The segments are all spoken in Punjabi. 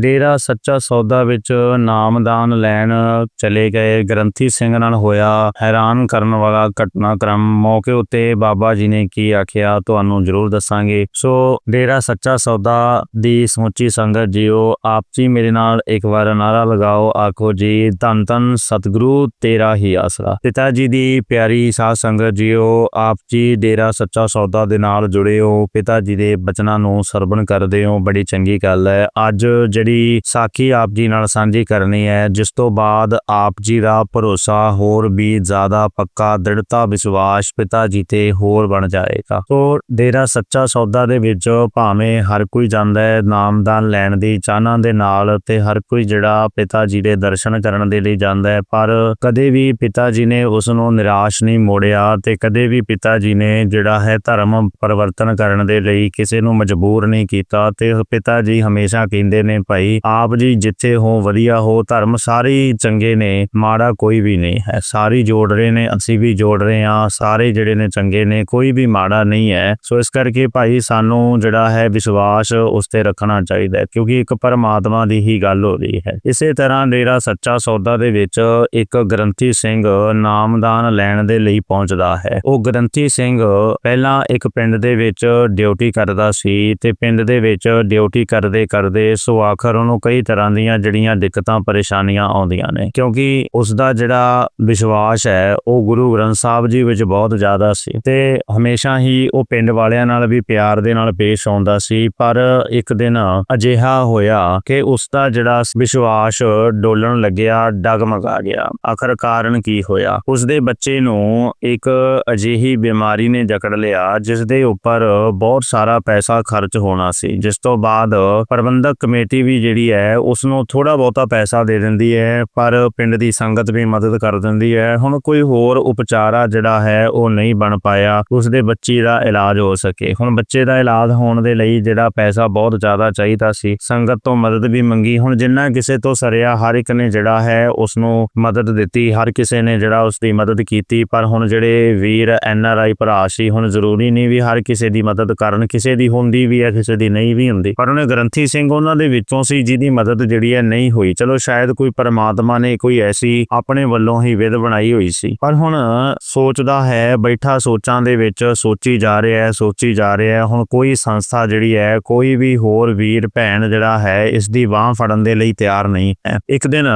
ਡੇਰਾ ਸੱਚਾ ਸੌਦਾ ਵਿੱਚ ਨਾਮਦਾਨ ਲੈਣ ਚਲੇ ਗਏ। ਗ੍ਰੰਥੀ ਸਿੰਘ ਨਾਲ ਹੋਇਆ ਹੈਰਾਨ ਕਰਨ ਵਾਲਾ ਘਟਨਾਕ੍ਰਮ ਮੌਕੇ ਉੱਤੇ ਬਾਬਾ ਜੀ ਨੇ ਕੀ ਆਖਿਆ ਤੁਹਾਨੂੰ ਜ਼ਰੂਰ ਦੱਸਾਂਗੇ। ਸੋ ਡੇਰਾ ਸੱਚਾ ਸੌਦਾ ਦੀ ਸਮੁੱਚੀ ਸੰਗਤ ਜੀਓ, ਆਪ ਜੀ ਮੇਰੇ ਨਾਲ ਇੱਕ ਵਾਰ ਨਾਰਾ ਲਗਾਓ, ਆਖੋ ਜੀ, ਧੰਨ ਧੰਨ ਸਤਿਗੁਰੂ ਤੇਰਾ ਹੀ ਆਸਰਾ। ਪਿਤਾ ਜੀ ਦੀ ਪਿਆਰੀ ਸਾਧ ਸੰਗਤ ਜੀਓ, ਆਪ ਜੀ ਡੇਰਾ ਸੱਚਾ ਸੌਦਾ ਦੇ ਨਾਲ ਜੁੜੇ ਹੋ। ਪਿਤਾ ਜੀ ਦੇ ਬਚਨਾਂ ਨੂੰ ਸਰਵਣ ਕਰਦੇ ਹੋ, ਬੜੀ ਚੰਗੀ ਗੱਲ ਹੈ। ਅੱਜ ਜਿਹੜੀ ਸਾਖੀ ਆਪ ਜੀ ਨਾਲ ਸਾਂਝੀ ਕਰਨੀ ਹੈ, ਜਿਸ ਤੋਂ ਬਾਅਦ ਆਪ ਜੀ ਦਾ ਭਰੋਸਾ ਹੋਰ ਵੀ ਜ਼ਿਆਦਾ ਪੱਕਾ, ਦ੍ਰਿੜਤਾ, ਵਿਸ਼ਵਾਸ, ਪਿਤਾ ਜੀ ਤੇ ਹੋਰ ਬਣ ਜਾਏਗਾ। ਸੋ ਡੇਰਾ ਸੱਚਾ ਸੌਦਾ ਦੇ ਵਿੱਚ ਭਾਵੇਂ ਹਰ ਕੋਈ ਜਾਂਦਾ ਹੈ, ਨਾਮਦਾਨ ਲੈਣ ਦੀ ਚਾਹਨਾ ਦੇ ਨਾਲ ਤੇ ਹਰ ਕੋਈ ਜਿਹੜਾ ਪਿਤਾ ਜੀ ਦੇ ਦਰਸ਼ਨ ਕਰਨ ਦੇ ਲਈ ਜਾਂਦਾ ਹੈ, ਪਰ ਕਦੇ ਵੀ ਪਿਤਾ ਜੀ ਨੇ ਉਸ ਨੂੰ ਨਿਰਾਸ਼ ਨਹੀਂ ਮੋੜਿਆ ਤੇ ਕਦੇ ਵੀ ਪਿਤਾ ਜੀ ਨੇ ਜਿਹੜਾ ਹੈ ਧਰਮ ਪਰਿਵਰਤਨ ਕਰਨ ਦੇ ਲਈ ਕਿਸੇ ਨੂੰ ਮਜਬੂਰ ਨਹੀਂ ਕੀਤਾ ਤੇ ਪਿਤਾ ਜੀ ਹਮੇਸ਼ਾ ਕਹਿੰਦੇ ਨੇ ਭਾਈ, ਆਪ ਜੀ ਜਿੱਥੇ ਹੋ ਵਧੀਆ ਹੋ, ਧਰਮ ਸਾਰੇ ਚੰਗੇ ਨੇ, ਮਾੜਾ ਕੋਈ ਵੀ ਨਹੀਂ ਹੈ। ਸਾਰੇ ਜੋੜ ਰਹੇ ਨੇ, ਅਸੀਂ ਵੀ ਜੋੜ ਰਹੇ ਹਾਂ, ਸਾਰੇ ਜਿਹੜੇ ਨੇ ਚੰਗੇ ਨੇ, ਕੋਈ ਵੀ ਮਾੜਾ ਨਹੀਂ ਹੈ। ਸੋ ਇਸ ਕਰਕੇ ਭਾਈ, ਸਾਨੂੰ ਜਿਹੜਾ ਹੈ ਵਿਸ਼ਵਾਸ ਉਸ ਤੇ ਰੱਖਣਾ ਚਾਹੀਦਾ ਹੈ, ਕਿਉਂਕਿ ਇੱਕ ਪਰਮਾਤਮਾ ਦੀ ਹੀ ਗੱਲ ਹੋ ਰਹੀ ਹੈ। ਇਸੇ ਤਰ੍ਹਾਂ ਡੇਰਾ ਸੱਚਾ ਸੌਦਾ ਦੇ ਵਿੱਚ ਇੱਕ ਗ੍ਰੰਥੀ ਸਿੰਘ ਨਾਮਦਾਨ ਲੈਣ ਦੇ ਲਈ ਪਹੁੰਚਦਾ ਹੈ। ਉਹ ਗ੍ਰੰਥੀ ਸਿੰਘ ਪਹਿਲਾਂ ਇੱਕ ਪਿੰਡ ਦੇ ਵਿੱਚ ਡਿਊਟੀ ਕਰਦਾ ਸੀ ਤੇ ਪਿੰਡ ਦੇ ਵਿੱਚ ਡਿਊਟੀ ਕਰਦੇ ਕਰਦੇ ਸੋ ਆਖਰ ਉਹਨੂੰ ਕਈ ਤਰ੍ਹਾਂ ਦੀਆਂ ਜਿਹੜੀਆਂ ਦਿੱਕਤਾਂ, ਪਰੇਸ਼ਾਨੀਆਂ ਆਉਂਦੀਆਂ ਨੇ। ਕਿਉਂਕਿ ਉਸ ਦਾ ਜਿਹੜਾ ਵਿਸ਼ਵਾਸ ਹੈ, ਉਹ ਗੁਰੂ ਗ੍ਰੰਥ ਸਾਹਿਬ ਜੀ ਵਿੱਚ ਬਹੁਤ ਜ਼ਿਆਦਾ ਸੀ। ਤੇ ਹਮੇਸ਼ਾ ਹੀ ਉਹ ਪਿੰਡ ਵਾਲਿਆਂ ਨਾਲ ਵੀ ਪਿਆਰ ਦੇ ਨਾਲ ਪੇਸ਼ ਆਉਂਦਾ ਸੀ। ਪਰ ਇੱਕ ਦਿਨ ਅਜਿਹਾ ਹੋਇਆ ਕਿ ਉਸ ਦਾ ਜਿਹੜਾ ਵਿਸ਼ਵਾਸ ਡੋਲਣ ਲੱਗਿਆ, ਡਗਮਗਾ ਗਿਆ। ਆਖਰ ਕਾਰਨ ਕੀ ਹੋਇਆ? ਉਸ ਦੇ ਬੱਚੇ ਨੂੰ ਇੱਕ ਅਜਿਹੀ ਬਿਮਾਰੀ ਨੇ ਜਕੜ ਲਿਆ ਜਿਸ ਦੇ ਉੱਪਰ ਬਹੁਤ ਸਾਰਾ ਪੈਸਾ ਖਰਚ ਹੋਣਾ ਸੀ। ਜਿਸ ਤੋਂ ਬਾਅਦ ਪ੍ਰਬੰਧਕ ਕਮੇਟੀ ਵੀ ਜਿਹੜੀ ਹੈ ਉਸ ਨੂੰ ਥੋੜਾ ਬਹੁਤਾ ਪੈਸਾ ਦੇ ਦਿੰਦੀ ਹੈ, ਪਰ ਪਿੰਡ ਦੀ ਸੰਗਤ ਵੀ ਮਦਦ ਕਰ ਦਿੰਦੀ ਹੈ। ਹੁਣ ਕੋਈ ਹੋਰ ਉਪਚਾਰਾ ਜਿਹੜਾ ਹੈ, ਉਹ ਨਹੀਂ ਬਣ ਪਾਇਆ ਉਸ ਦੇ ਬੱਚੇ ਦਾ ਇਲਾਜ ਹੋ ਸਕੇ। ਹੁਣ ਬੱਚੇ ਦਾ ਇਲਾਜ ਹੋਣ ਦੇ ਲਈ ਜਿਹੜਾ ਪੈਸਾ ਬਹੁਤ ਜ਼ਿਆਦਾ ਚਾਹੀਦਾ ਸੀ, ਸੰਗਤ ਤੋਂ ਮਦਦ ਵੀ ਮੰਗੀ। ਹੁਣ ਜਿੰਨਾ ਕਿਸੇ ਤੋਂ ਸਰਿਆ, ਹਰ ਇੱਕ ਨੇ ਜਿਹੜਾ ਹੈ ਉਸ ਨੂੰ ਮਦਦ ਦਿੱਤੀ। ਹਰ ਕਿਸੇ ਨੇ ਜਿਹੜਾ ਉਸ ਦੀ ਮਦਦ ਕੀਤੀ, ਪਰ ਹੁਣ ਜਿਹੜੇ ਵੀਰ, ਐਨ ਆਰ ਆਈ ਭਰਾ ਸੀ, ਹੁਣ ਜ਼ਰੂਰੀ ਨਹੀਂ ਵੀ ਹਰ ਕਿਸੇ ਦੀ ਮਦਦ ਕਰਨ। ਕਿਸੇ ਦੀ ਹੁੰਦੀ ਵੀ ਹੈ, ਕਿਸੇ ਦੀ ਨਹੀਂ ਵੀ ਹੁੰਦੀ। ਪਰ ਉਹਨੇ ਗ੍ਰੰਥੀ ਸਿੰਘ ਉਹਨਾਂ ਦੇ ਵਿੱਚੋਂ ਸੀ, ਜਿਹਦੀ ਮਦਦ ਜਿਹੜੀ ਹੈ ਨਹੀਂ ਹੋਈ। ਚਲੋ, ਸ਼ਾਇਦ ਕੋਈ ਪਰਮਾਤਮਾ ਨੇ ਕੋਈ ਐਸੀ ਆਪਣੇ ਵੱਲੋਂ ਹੀ ਵਿਧ ਬਣਾਈ ਹੋਈ ਸੀ। ਪਰ ਹੁਣ ਸੋਚਦਾ ਹੈ, ਬੈਠਾ ਸੋਚਾਂ ਦੇ ਵਿੱਚ ਸੋਚੀ ਜਾ ਰਿਹਾ ਹੈ, ਸੋਚੀ ਜਾ ਰਿਹਾ ਹੈ। ਹੁਣ ਕੋਈ ਸੰਸਥਾ ਜਿਹੜੀ ਹੈ, ਕੋਈ ਵੀ ਹੋਰ ਵੀਰ, ਭੈਣ ਜਿਹੜਾ ਹੈ ਇਸ ਦੀ ਬਾਹ ਫੜਨ ਦੇ ਲਈ ਤਿਆਰ ਨਹੀਂ ਹੈ। ਇੱਕ ਦਿਨ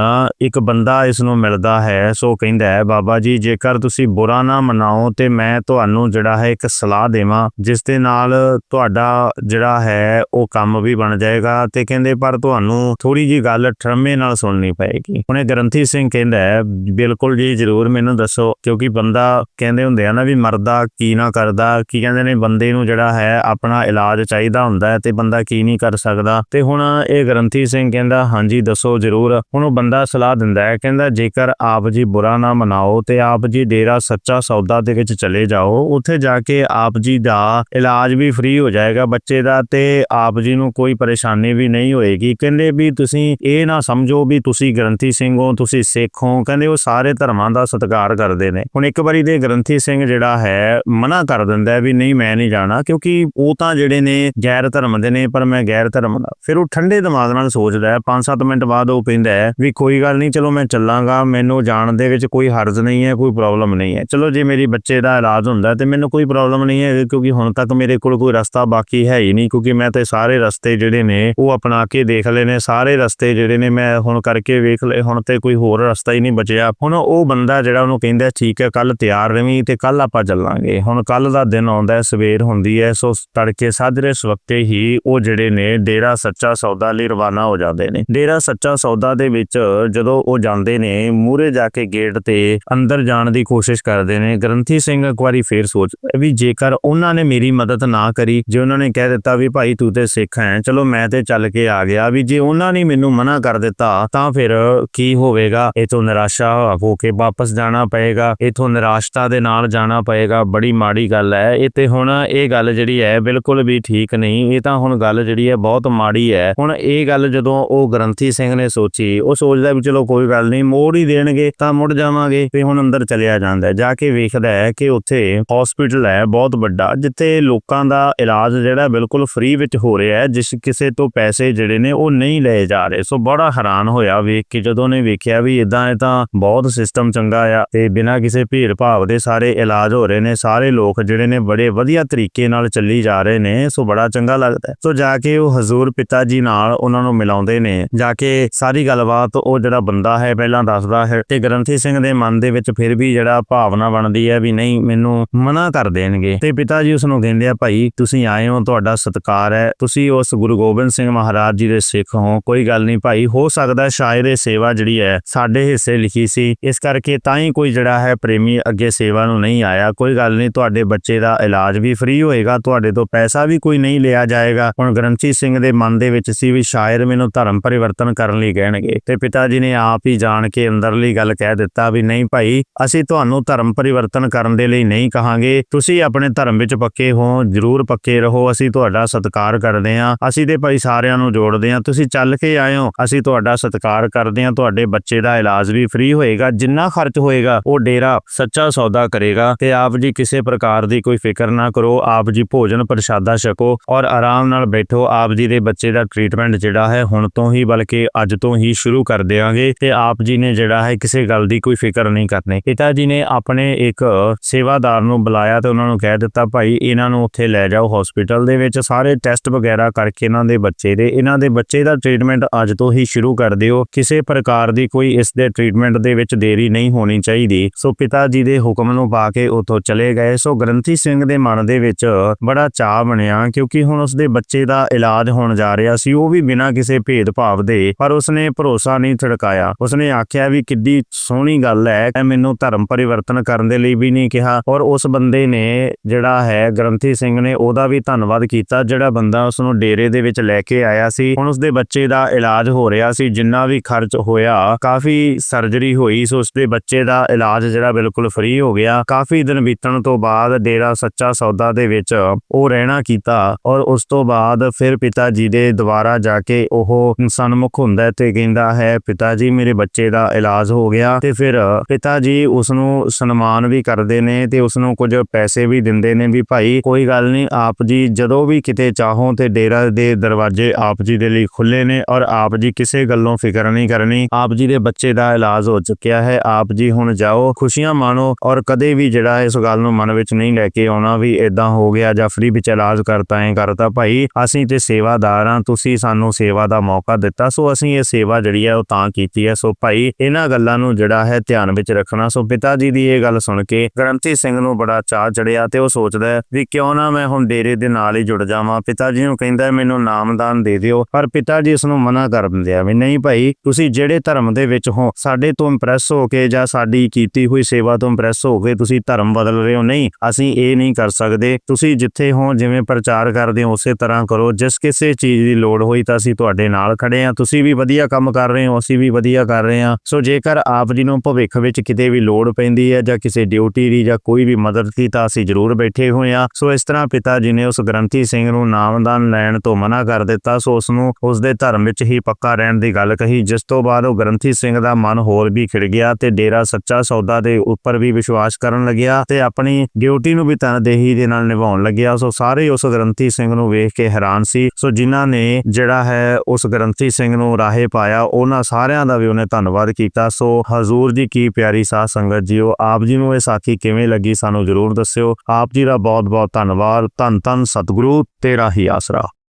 ਇੱਕ ਬੰਦਾ ਇਸ ਨੂੰ ਮਿਲਦਾ ਹੈ, ਸੋ ਕਹਿੰਦਾ ਹੈ, ਬਾਬਾ ਜੀ, ਜੇਕਰ ਤੁਸੀਂ ਬੁਰਾ ਨਾ ਮਨਾਓ, ਤੇ ਮੈਂ ਤੁਹਾਨੂੰ ਜਿਹੜਾ ਹੈ ਇੱਕ ਸਲਾਹ ਦੇਵਾਂ। ਜਿਸ ਦੇ ਨਾਲ ਤੁਹਾਡਾ ਜਿਹੜਾ ਹੈ, ਉਹ ਕੰਮ ਵੀ ਬਣ ਜਾਏਗਾ। ਤੇ ਕਹਿੰਦੇ, ਪਰ ਪਰ ਤੁਹਾਨੂੰ ਥੋੜੀ ਜੀ ਗੱਲ ਠਰਮੇ ਨਾਲ ਸੁਣਨੀ ਪਏਗੀ। ਉਹਨੇ ਗ੍ਰੰਥੀ ਸਿੰਘ ਕਹਿੰਦਾ ਹੈ, ਬਿਲਕੁਲ ਜੀ, ਜ਼ਰੂਰ ਮੈਨੂੰ ਦੱਸੋ, ਕਿਉਂਕਿ ਬੰਦਾ ਕਹਿੰਦੇ ਹੁੰਦੇ ਆ ਨਾ ਵੀ ਮਰਦਾ ਕੀ ਨਾ ਕਰਦਾ, ਕੀ ਕਹਿੰਦੇ ਨੇ, ਬੰਦੇ ਨੂੰ ਜਿਹੜਾ ਹੈ ਆਪਣਾ ਇਲਾਜ ਚਾਹੀਦਾ ਹੁੰਦਾ ਹੈ ਤੇ ਬੰਦਾ ਕੀ ਨਹੀਂ ਕਰ ਸਕਦਾ। ਤੇ ਹੁਣ ਇਹ ਗ੍ਰੰਥੀ ਸਿੰਘ ਕਹਿੰਦਾ, ਹਾਂਜੀ, ਦੱਸੋ ਜ਼ਰੂਰ। ਹੁਣ ਉਹ ਬੰਦਾ ਸਲਾਹ ਦਿੰਦਾ ਹੈ, ਕਹਿੰਦਾ, ਜੇਕਰ ਆਪ ਜੀ ਬੁਰਾ ਨਾ ਮਨਾਓ ਤੇ ਆਪ ਜੀ ਡੇਰਾ ਸੱਚਾ ਸੌਦਾ ਦੇ ਵਿੱਚ ਚਲੇ ਜਾਓ, ਉੱਥੇ ਜਾ ਕੇ ਆਪ ਜੀ ਦਾ ਇਲਾਜ ਵੀ ਫ੍ਰੀ ਹੋ ਜਾਏਗਾ ਬੱਚੇ ਦਾ ਤੇ ਆਪ ਜੀ ਨੂੰ ਕੋਈ ਪਰੇਸ਼ਾਨੀ ਵੀ ਨਹੀਂ ਹੋਏਗੀ। ਕਹਿੰਦੇ ਵੀ ਤੁਸੀਂ ਇਹ ਨਾ ਸਮਝੋ ਵੀ ਤੁਸੀਂ ਗ੍ਰੰਥੀ ਸਿੰਘ ਹੋ, ਤੁਸੀਂ ਸਿੱਖ ਹੋ। ਕਹਿੰਦੇ ਉਹ ਸਾਰੇ ਧਰਮਾਂ ਦਾ ਸਤਿਕਾਰ ਕਰਦੇ ਨੇ। ਹੁਣ ਇੱਕ ਵਾਰੀ ਦੇ ਗ੍ਰੰਥੀ ਸਿੰਘ ਜਿਹੜਾ ਹੈ, ਮਨਾ ਕਰ ਦਿੰਦਾ ਵੀ ਨਹੀਂ, ਮੈਂ ਨਹੀਂ ਜਾਣਾ, ਕਿਉਂਕਿ ਉਹ ਤਾਂ ਜਿਹੜੇ ਨੇ ਗੈਰ ਧਰਮ ਦੇ ਨੇ, ਪਰ ਮੈਂ ਗੈਰ ਧਰਮ ਦਾ। ਫਿਰ ਉਹ ਠੰਡੇ ਦਿਮਾਗ ਨਾਲ ਸੋਚਦਾ ਹੈ। 5-7 ਮਿੰਟ ਬਾਅਦ ਉਹ ਪੈਂਦਾ ਹੈ ਵੀ ਕੋਈ ਗੱਲ ਨਹੀਂ, ਚਲੋ ਮੈਂ ਚੱਲਾਂਗਾ। ਮੈਨੂੰ ਜਾਣ ਦੇ ਵਿੱਚ ਕੋਈ ਹਰਜ਼ ਨਹੀਂ ਹੈ, ਕੋਈ ਪ੍ਰੋਬਲਮ ਨਹੀਂ ਹੈ। ਚਲੋ ਜੇ ਮੇਰੀ ਬੱਚੇ ਦਾ ਇਲਾਜ ਹੁੰਦਾ ਤੇ ਮੈਨੂੰ ਕੋਈ ਪ੍ਰੋਬਲਮ ਨਹੀਂ ਹੈ ਕਿਉਂਕਿ ਹੁਣ ਤੱਕ ਮੇਰੇ ਕੋਲ ਕੋਈ ਰਸਤਾ ਬਾਕੀ ਹੈ ਹੀ ਨਹੀਂ, ਕਿਉਂਕਿ ਮੈਂ ਤੇ ਸਾਰੇ ਰਸਤੇ ਜਿਹੜੇ ਨੇ, ਉਹ ਅਪਣਾ ਕੇ ਦੇਖ ਲਏ ਨੇ, ਸਾਰੇ ਰਸਤੇ ਜਿਹੜੇ ਨੇ ਮੈਂ ਹੁਣ ਕਰਕੇ ਵੇਖ ਲਏ, ਹੁਣ ਤੇ ਕੋਈ ਹੋਰ ਰਸਤਾ ਹੀ ਨਹੀਂ ਬਚਿਆ। ਹੁਣ ਉਹ ਬੰਦਾ ਜਿਹੜਾ ਉਹਨੂੰ ਕਹਿੰਦਾ, ਠੀਕ ਹੈ ਕੱਲ ਤਿਆਰ ਰਵੀਂ ਤੇ ਕੱਲ ਆਪਾਂ ਚੱਲਾਂਗੇ। ਹੁਣ ਕੱਲ ਦਾ ਦਿਨ ਆਉਂਦਾ ਹੈ, ਸਵੇਰ ਹੁੰਦੀ ਹੈ, ਸੋ ਤੜਕੇ ਸਾਜਰੇ ਸਵਕਤੇ ਹੀ ਉਹ ਜਿਹੜੇ ਨੇ ਡੇਰਾ ਸੱਚਾ ਸੌਦਾ ਲਈ ਰਵਾਨਾ ਹੋ ਜਾਂਦੇ ਨੇ। ਡੇਰਾ ਸੱਚਾ ਸੌਦਾ ਦੇ ਵਿੱਚ ਜਦੋਂ ਉਹ ਜਾਂਦੇ ਨੇ ਮੂਰੇ ਜਾ ਕੇ ਗੇਟ ਤੇ ਅੰਦਰ ਜਾਣ ਦੀ ਕੋਸ਼ਿਸ਼ ਕਰਦੇ ਨੇ। ਗ੍ਰੰਥੀ ਸਿੰਘ ਇੱਕ ਵਾਰੀ ਫੇਰ ਸੋਚ ਵੀ ਜੇਕਰ ਉਹਨਾਂ ਨੇ ਮੇਰੀ ਮਦਦ ਨਾ ਕਰੀ, ਜੇ ਉਹਨਾਂ ਨੇ ਕਹਿ ਦਿੱਤਾ ਵੀ ਭਾਈ ਤੂੰ ਤੇ ਸਿੱਖ ਹੈ, ਚਲੋ ਮੈਂ ਤੇ ਚੱਲ ਕੇ ਆ ਗਿਆ ਵੀ ਜੇ ਉਹਨਾਂ ਨੇ ਮੈਨੂੰ ਮਨਾ ਕਰ ਦਿੱਤਾ, ਤਾਂ ਫਿਰ ਕੀ ਹੋਵੇਗਾ? ਇਹ ਤੋਂ ਨਿਰਾਸ਼ਾ ਹੋ ਕੇ ਵਾਪਸ ਜਾਣਾ ਪਏਗਾ, ਇਥੋਂ ਨਿਰਾਸ਼ਤਾ ਦੇ ਨਾਲ ਜਾਣਾ ਪਏਗਾ। ਬੜੀ ਮਾੜੀ ਗੱਲ ਹੈ। ਇਹ ਤੇ ਹੁਣ ਇਹ ਗੱਲ ਜਿਹੜੀ ਹੈ, ਬਿਲਕੁਲ ਵੀ ਠੀਕ ਨਹੀਂ। ਇਹ ਤਾਂ ਹੁਣ ਗੱਲ ਜਿਹੜੀ ਹੈ, ਬਹੁਤ ਮਾੜੀ ਹੈ। ਹੁਣ ਇਹ ਗੱਲ ਜਦੋਂ ਉਹ ਗ੍ਰੰਥੀ ਸਿੰਘ ਨੇ ਸੋਚੀ, ਉਹ ਸੋਚਦਾ ਵੀ ਚਲੋ ਕੋਈ ਗੱਲ ਨਹੀਂ, ਮੋੜ ਹੀ ਦੇਣਗੇ, ਤਾਂ ਮੁੜ ਜਾਵਾਂਗੇ। ਤੇ ਹੁਣ ਅੰਦਰ ਚਲਿਆ ਜਾਂਦਾ ਜਾ ਕੇ ਵੇਖਦਾ ਹੈ ਕਿ ਉੱਥੇ ਹਸਪੀਟਲ ਹੈ, ਬਹੁਤ ਵੱਡਾ, ਜਿੱਥੇ ਲੋਕਾਂ ਦਾ ਇਲਾਜ ਜਿਹੜਾ ਬਿਲਕੁਲ ਫ੍ਰੀ ਵਿੱਚ ਹੋ ਰਿਹਾ ਹੈ, ਜਿਸ ਕਿਸੇ ਤੋਂ ਪੈਸੇ ਜਿਹੜੇ ਨੇ ਨੇ ਉਹ ਨਹੀਂ ਲਏ ਜਾ ਰਹੇ। ਸੋ ਬੜਾ ਹੈਰਾਨ ਹੋਇਆ ਵੇਖ ਕੇ ਜਦੋਂ ਨੇ ਵੇਖਿਆ ਵੀ ਇਦਾਂ ਇਹ ਤਾਂ ਬਹੁਤ ਸਿਸਟਮ ਚੰਗਾ ਆ ਤੇ ਬਿਨਾਂ ਕਿਸੇ ਭੀੜ ਭਾਵ ਦੇ ਸਾਰੇ ਇਲਾਜ ਹੋ ਰਹੇ ਨੇ, ਸਾਰੇ ਲੋਕ ਜਿਹੜੇ ਨੇ ਬੜੇ ਵਧੀਆ ਤਰੀਕੇ ਨਾਲ ਚੱਲੀ ਜਾ ਰਹੇ ਨੇ, ਸੋ ਬੜਾ ਚੰਗਾ ਲੱਗਦਾ। ਸੋ ਜਾ ਕੇ ਉਹ ਹਜ਼ੂਰ ਪਿਤਾ ਜੀ ਨਾਲ ਉਹਨਾਂ ਨੂੰ ਮਿਲਾਉਂਦੇ ਨੇ, ਜਾ ਕੇ ਸਾਰੀ ਗੱਲਬਾਤ ਉਹ ਜਿਹੜਾ ਬੰਦਾ ਹੈ ਪਹਿਲਾਂ ਦੱਸਦਾ ਹੈ ਤੇ ਗ੍ਰੰਥੀ ਸਿੰਘ ਦੇ ਮਨ ਦੇ ਵਿੱਚ ਫਿਰ ਵੀ ਜਿਹੜਾ ਭਾਵਨਾ ਬਣਦੀ ਹੈ ਵੀ ਨਹੀਂ, ਮੈਨੂੰ ਮਨਾ ਕਰ ਦੇਣਗੇ। ਤੇ ਪਿਤਾ ਜੀ ਉਸ ਨੂੰ ਕਹਿੰਦੇ ਆ, ਭਾਈ, ਤੁਸੀਂ ਆਏ ਹੋ, ਤੁਹਾਡਾ ਸਤਿਕਾਰ ਹੈ। ਤੁਸੀਂ ਉਸ ਗੁਰੂ ਗੋਬਿੰਦ ਸਿੰਘ ਮਹਾਰਾਜ ਜੀ ਦੇ ਸਿੱਖ ਹੋ। ਕੋਈ ਗੱਲ ਨਹੀਂ ਭਾਈ, ਹੋ ਸਕਦਾ ਸ਼ਾਇਦ ਇਹ ਸੇਵਾ ਜਿਹੜੀ ਹੈ ਸਾਡੇ ਹਿੱਸੇ ਲਿਖੀ ਸੀ। ਇਸ ਕਰਕੇ ਤਾਂ ਹੀ ਕੋਈ ਜਿਹੜਾ ਹੈ ਪ੍ਰੇਮੀ ਅੱਗੇ ਸੇਵਾ ਨੂੰ ਨਹੀਂ ਆਇਆ। ਕੋਈ ਗੱਲ ਨਹੀਂ, ਤੁਹਾਡੇ ਬੱਚੇ ਦਾ ਇਲਾਜ ਵੀ ਫ੍ਰੀ ਹੋਏਗਾ, ਤੁਹਾਡੇ ਤੋਂ ਪੈਸਾ ਵੀ ਕੋਈ ਨਹੀਂ ਲਿਆ ਜਾਏਗਾ। ਹੁਣ ਗ੍ਰੰਥੀ ਸਿੰਘ ਦੇ ਮਨ ਦੇ ਵਿੱਚ ਸੀ ਵੀ ਸ਼ਾਇਦ ਮੈਨੂੰ ਧਰਮ ਪਰਿਵਰਤਨ ਕਰਨ ਲਈ ਕਹਿਣਗੇ। ਤੇ ਪਿਤਾ ਜੀ ਨੇ ਆਪ ਹੀ ਜਾਣ ਕੇ ਅੰਦਰਲੀ ਗੱਲ ਕਹਿ ਦਿੱਤਾ ਵੀ ਨਹੀਂ ਭਾਈ, ਅਸੀਂ ਤੁਹਾਨੂੰ ਧਰਮ ਪਰਿਵਰਤਨ ਕਰਨ ਦੇ ਲਈ ਨਹੀਂ ਕਹਾਂਗੇ। ਤੁਸੀਂ ਆਪਣੇ ਧਰਮ ਵਿੱਚ ਪੱਕੇ ਹੋ, ਜਰੂਰ ਪੱਕੇ ਰਹੋ। ਅਸੀਂ ਤੁਹਾਡਾ ਸਤਿਕਾਰ ਕਰਦੇ ਹਾਂ। ਅਸੀਂ ਤੇ ਭਾਈ ਸਾਰਿਆਂ ਨੂੰ ਜੋੜ ਜੋੜਦੇ ਹਾਂ। ਤੁਸੀਂ ਚੱਲ ਕੇ ਆਏ ਹੋ ਅਸੀਂ ਤੁਹਾਡਾ ਸਤਿਕਾਰ ਕਰਦੇ ਹਾਂ। ਤੁਹਾਡੇ ਬੱਚੇ ਦਾ ਇਲਾਜ ਵੀ ਫ੍ਰੀ ਹੋਏਗਾ। ਜਿੰਨਾ ਖਰਚ ਹੋਏਗਾ, ਉਹ ਡੇਰਾ ਸੱਚਾ ਸੌਦਾ ਕਰੇਗਾ ਤੇ ਆਪ ਜੀ ਕਿਸੇ ਪ੍ਰਕਾਰ ਦੀ ਕੋਈ ਫਿਕਰ ਨਾ ਕਰੋ। ਆਪ ਜੀ ਭੋਜਨ ਪ੍ਰਸ਼ਾਦਾ ਛਕੋ ਔਰ ਆਰਾਮ ਨਾਲ ਬੈਠੋ। ਆਪ ਜੀ ਦੇ ਬੱਚੇ ਦਾ ਟ੍ਰੀਟਮੈਂਟ ਜਿਹੜਾ ਹੈ, ਹੁਣ ਤੋਂ ਹੀ ਬਲਕਿ ਅੱਜ ਤੋਂ ਹੀ ਸ਼ੁਰੂ ਕਰ ਦੇਵਾਂਗੇ ਤੇ ਆਪ ਜੀ ਨੇ ਜਿਹੜਾ ਹੈ, ਕਿਸੇ ਗੱਲ ਦੀ ਕੋਈ ਫਿਕਰ ਨਹੀਂ ਕਰਨੀ। ਪਿਤਾ ਜੀ ਨੇ ਆਪਣੇ ਇੱਕ ਸੇਵਾਦਾਰ ਨੂੰ ਬੁਲਾਇਆ ਤੇ ਉਹਨਾਂ ਨੂੰ ਕਹਿ ਦਿੱਤਾ, ਭਾਈ, ਇਹਨਾਂ ਨੂੰ ਉੱਥੇ ਲੈ ਜਾਓ ਹਸਪੀਟਲ ਦੇ ਵਿੱਚ। ਸਾਰੇ ਟੈਸਟ ਵਗੈਰਾ ਕਰਕੇ ਇਹਨਾਂ ਦੇ ਬੱਚੇ ਦੇ, ਇਹਨਾਂ ਦੇ ਬੱਚੇ ਦਾ ਟ੍ਰੀਟਮੈਂਟ ਅੱਜ ਤੋਂ ਹੀ ਸ਼ੁਰੂ ਕਰ ਦਿਓ। ਕਿਸੇ ਪ੍ਰਕਾਰ ਦੀ ਕੋਈ ਇਸ ਦੇ ਟ੍ਰੀਟਮੈਂਟ ਦੇ ਵਿੱਚ ਦੇਰੀ ਨਹੀਂ ਹੋਣੀ ਚਾਹੀਦੀ। ਸੋ ਪਿਤਾ ਜੀ ਦੇ ਹੁਕਮ ਨੂੰ ਪਾ ਕੇ ਉਥੋਂ ਚਲੇ ਗਏ। ਸੋ ਗ੍ਰੰਥੀ ਸਿੰਘ ਦੇ ਮਨ ਦੇ ਵਿੱਚ ਬੜਾ ਚਾਹ ਬਣਿਆ ਕਿਉਂਕਿ ਹੁਣ ਉਸ ਦੇ ਬੱਚੇ ਦਾ ਇਲਾਜ ਹੋਣ ਜਾ ਰਿਹਾ ਸੀ। ਉਹ ਵੀ ਬਿਨਾਂ ਕਿਸੇ ਭੇਦਭਾਵ ਦੇ, ਪਰ ਉਸਨੇ ਭਰੋਸਾ ਨਹੀਂ ਥੜਕਾਇਆ। ਉਸਨੇ ਆਖਿਆ ਵੀ ਕਿੱਡੀ ਸੋਹਣੀ ਗੱਲ ਹੈ। ਇਹ ਮੈਨੂੰ ਧਰਮ ਪਰਿਵਰਤਨ ਕਰਨ ਦੇ ਲਈ ਵੀ ਨਹੀਂ ਕਿਹਾ। ਔਰ ਉਸ ਬੰਦੇ ਨੇ ਜਿਹੜਾ ਹੈ ਗ੍ਰੰਥੀ ਸਿੰਘ ਨੇ ਉਹਦਾ ਵੀ ਧੰਨਵਾਦ ਕੀਤਾ। ਜਿਹੜਾ ਬੰਦਾ ਉਸ ਨੂੰ ਡੇਰੇ ਦੇ ਵਿੱਚ ਲੈ ਕੇ ਆਇਆ ਸੀ ਹੁਣ ਉਸਦੇ ਬੱਚੇ ਦਾ ਇਲਾਜ ਹੋ ਰਿਹਾ ਸੀ, ਜਿੰਨਾ ਵੀ ਖਰਚ ਹੋਇਆ, ਕਾਫੀ ਸਰਜਰੀ ਹੋਈ ਸੋ, ਉਸਦੇ ਬੱਚੇ ਦਾ ਇਲਾਜ ਜਿਹੜਾ ਬਿਲਕੁਲ ਫ੍ਰੀ ਹੋ ਗਿਆ। ਕਾਫੀ ਦਿਨ ਬੀਤਣ ਤੋਂ ਬਾਅਦ ਡੇਰਾ ਸੱਚਾ ਸੌਦਾ ਦੇ ਵਿੱਚ ਉਹ ਰਹਿਣਾ ਕੀਤਾ ਔਰ ਉਸ ਤੋਂ ਬਾਅਦ ਫਿਰ ਪਿਤਾ ਜੀ ਦੇ ਦੁਆਰਾ ਜਾ ਕੇ ਉਹ ਸਨਮੁਖ ਹੁੰਦਾ ਤੇ ਕਹਿੰਦਾ ਹੈ ਪਿਤਾ ਜੀ ਮੇਰੇ ਬੱਚੇ ਦਾ ਇਲਾਜ ਹੋ ਗਿਆ। ਤੇ ਫਿਰ ਪਿਤਾ ਜੀ ਉਸ ਨੂੰ ਸਨਮਾਨ ਵੀ ਕਰਦੇ ਨੇ ਤੇ ਉਸ ਨੂੰ ਕੁਝ ਪੈਸੇ ਵੀ ਦਿੰਦੇ ਨੇ ਵੀ, ਭਾਈ, ਕੋਈ ਗੱਲ ਨਹੀਂ, ਆਪ ਜੀ ਜਦੋਂ ਵੀ ਕਿਤੇ ਚਾਹੋ ਤੇ ਡੇਰਾ ਦੇ ਦਰਵਾਜ਼ੇ ਆਪ ਜੀ ਦੇ ਲਈ ਖੁੱਲੇ ਨੇ ਔਰ ਆਪ ਜੀ ਕਿਸੇ ਗੱਲੋਂ ਫਿਕਰ ਨਹੀਂ ਕਰਨੀ। ਆਪ ਜੀ ਦੇ ਬੱਚੇ ਦਾ ਇਲਾਜ ਹੋ ਚੁੱਕਿਆ ਹੈ। ਆਪ ਜੀ ਹੁਣ ਜਾਓ, ਖੁਸ਼ੀਆਂ ਮਾਣੋ ਔਰ ਕਦੇ ਵੀ ਜਿਹੜਾ ਇਸ ਗੱਲ ਨੂੰ ਮਨ ਵਿੱਚ ਨਹੀਂ ਲੈ ਕੇ ਆਉਣਾ ਵੀ ਇਦਾਂ ਹੋ ਗਿਆ ਜਾਂ ਫ੍ਰੀ ਵਿੱਚ ਇਲਾਜ ਕਰਤਾ, ਐ ਕਰਤਾ, ਭਾਈ, ਅਸੀਂ ਤੇ ਸੇਵਾਦਾਰ ਹਾਂ, ਤੁਸੀਂ ਸਾਨੂੰ ਸੇਵਾ ਦਾ ਮੌਕਾ ਦਿੱਤਾ, ਸੋ ਅਸੀਂ ਇਹ ਸੇਵਾ ਜਿਹੜੀ ਹੈ ਉਹ ਤਾਂ ਕੀਤੀ ਹੈ। ਸੋ ਭਾਈ, ਇਹਨਾਂ ਗੱਲਾਂ ਨੂੰ ਜਿਹੜਾ ਹੈ ਧਿਆਨ ਵਿੱਚ ਰੱਖਣਾ। ਸੋ ਪਿਤਾ ਜੀ ਦੀ ਇਹ ਗੱਲ ਸੁਣ ਕੇ ਗ੍ਰੰਥੀ ਸਿੰਘ ਨੂੰ ਬੜਾ ਚਾਹ ਚੜਿਆ ਤੇ ਉਹ ਸੋਚਦਾ ਹੈ ਵੀ ਕਿਉਂ ਨਾ ਮੈਂ ਹੁਣ ਡੇਰੇ ਦੇ ਨਾਲ ਹੀ ਜੁੜ ਜਾਵਾਂ। ਪਿਤਾ ਜੀ ਨੂੰ ਕਹਿੰਦਾ ਮੈਨੂੰ ਨਾਮਦਾਨ ਦੇ ਦਿਓ ਪਰ ਪਿਤਾ ਜੀ ਇਸ ਨੂੰ ਮਨਾ ਕਰ ਦਿੰਦੇ ਆ ਵੀ ਨਹੀਂ ਭਾਈ, ਤੁਸੀਂ ਜਿਹੜੇ ਧਰਮ ਦੇ ਵਿੱਚ ਹੋ, ਸਾਡੇ ਤੋਂ ਇੰਪ੍ਰੈਸ ਹੋ ਕੇ ਜਾਂ ਸਾਡੀ ਕੀਤੀ ਹੋਈ ਸੇਵਾ ਤੋਂ ਇੰਪ੍ਰੈਸ ਹੋ ਕੇ ਤੁਸੀਂ ਧਰਮ ਬਦਲ ਰਹੇ ਹੋ, ਨਹੀਂ, ਅਸੀਂ ਇਹ ਨਹੀਂ ਕਰ ਸਕਦੇ। ਤੁਸੀਂ ਜਿੱਥੇ ਹੋ, ਜਿਵੇਂ ਪ੍ਰਚਾਰ ਕਰਦੇ ਹੋ, ਉਸੇ ਤਰ੍ਹਾਂ ਕਰੋ। ਜਿਸ ਕਿਸੇ ਚੀਜ਼ ਦੀ ਲੋੜ ਹੋਈ ਤਾਂ ਅਸੀਂ ਤੁਹਾਡੇ ਨਾਲ ਖੜੇ ਹਾਂ। ਤੁਸੀਂ ਵੀ ਵਧੀਆ ਕੰਮ ਕਰ ਰਹੇ ਹੋ, ਅਸੀਂ ਵੀ ਵਧੀਆ ਕਰ ਰਹੇ ਹਾਂ। ਸੋ ਜੇਕਰ ਆਪ ਜੀ ਨੂੰ ਭਵਿੱਖ ਵਿੱਚ ਕਿਤੇ ਵੀ ਲੋੜ ਪੈਂਦੀ ਹੈ ਜਾਂ ਕਿਸੇ ਡਿਊਟੀ ਦੀ ਜਾਂ ਕੋਈ ਵੀ ਮਦਦ ਦੀ ਤਾਂ ਅਸੀਂ ਜ਼ਰੂਰ ਬੈਠੇ ਹੋਏ ਹਾਂ। ਸੋ ਇਸ ਤਰ੍ਹਾਂ ਪਿਤਾ ਜੀ ਨੇ ਉਸ ਗ੍ਰੰਥੀ ਸਿੰਘ ਨੂੰ ਨਾਮਦਾਨ ਲੈਣ ਤੋਂ ਮਨਾ ਕਰ ਦਿੱਤਾ। ਸੋ ਉਸ ਨੂੰ ਉਸ ਦੇ ਧਰਮ ਵਿੱਚ ਹੀ ਪੱਕਾ ਰਹਿਣ ਦੀ ਗੱਲ ਕਹੀ, ਜਿਸ ਤੋਂ ਬਾਅਦ ਉਹ ਗ੍ਰੰਥੀ ਸਿੰਘ ਦਾ ਮਨ ਹੋਰ ਵੀ ਖਿੜ ਗਿਆ ਤੇ ਡੇਰਾ ਸੱਚਾ ਸੌਦਾ ਦੇ ਉੱਪਰ ਵੀ ਵਿਸ਼ਵਾਸ ਕਰਨ ਲੱਗਿਆ ਤੇ ਆਪਣੀ ਡਿਊਟੀ ਨੂੰ ਵੀ ਤਨਦੇਹੀ ਦੇ ਨਾਲ ਨਿਭਾਉਣ ਲੱਗਿਆ। ਸੋ ਸਾਰੇ ਉਸ ਗ੍ਰੰਥੀ ਸਿੰਘ ਨੂੰ ਵੇਖ ਕੇ ਹੈਰਾਨ ਸੀ। ਸੋ ਜਿਨ੍ਹਾਂ ਨੇ ਜਿਹੜਾ ਹੈ ਉਸ ਗ੍ਰੰਥੀ ਸਿੰਘ ਨੂੰ ਰਾਹੇ ਪਾਇਆ, ਉਹਨਾਂ ਸਾਰਿਆਂ ਦਾ ਵੀ ਉਹਨੇ ਧੰਨਵਾਦ ਕੀਤਾ। ਸੋ ਹਜ਼ੂਰ ਜੀ, ਕੀ ਪਿਆਰੀ ਸਾਧ ਸੰਗਤ ਜੀਓ, ਆਪ ਜੀ ਨੂੰ ਇਹ ਸਾਖੀ ਕਿਵੇਂ ਲੱਗੀ ਸਾਨੂੰ ਜਰੂਰ ਦੱਸਿਓ। ਆਪ ਜੀ ਦਾ ਬਹੁਤ ਬਹੁਤ ਧੰਨਵਾਦ। ਧੰਨ ਧੰਨ ਸਤਿਗੁਰੂ, ਤੇਰਾ ਹੀ ਆਸਰਾ।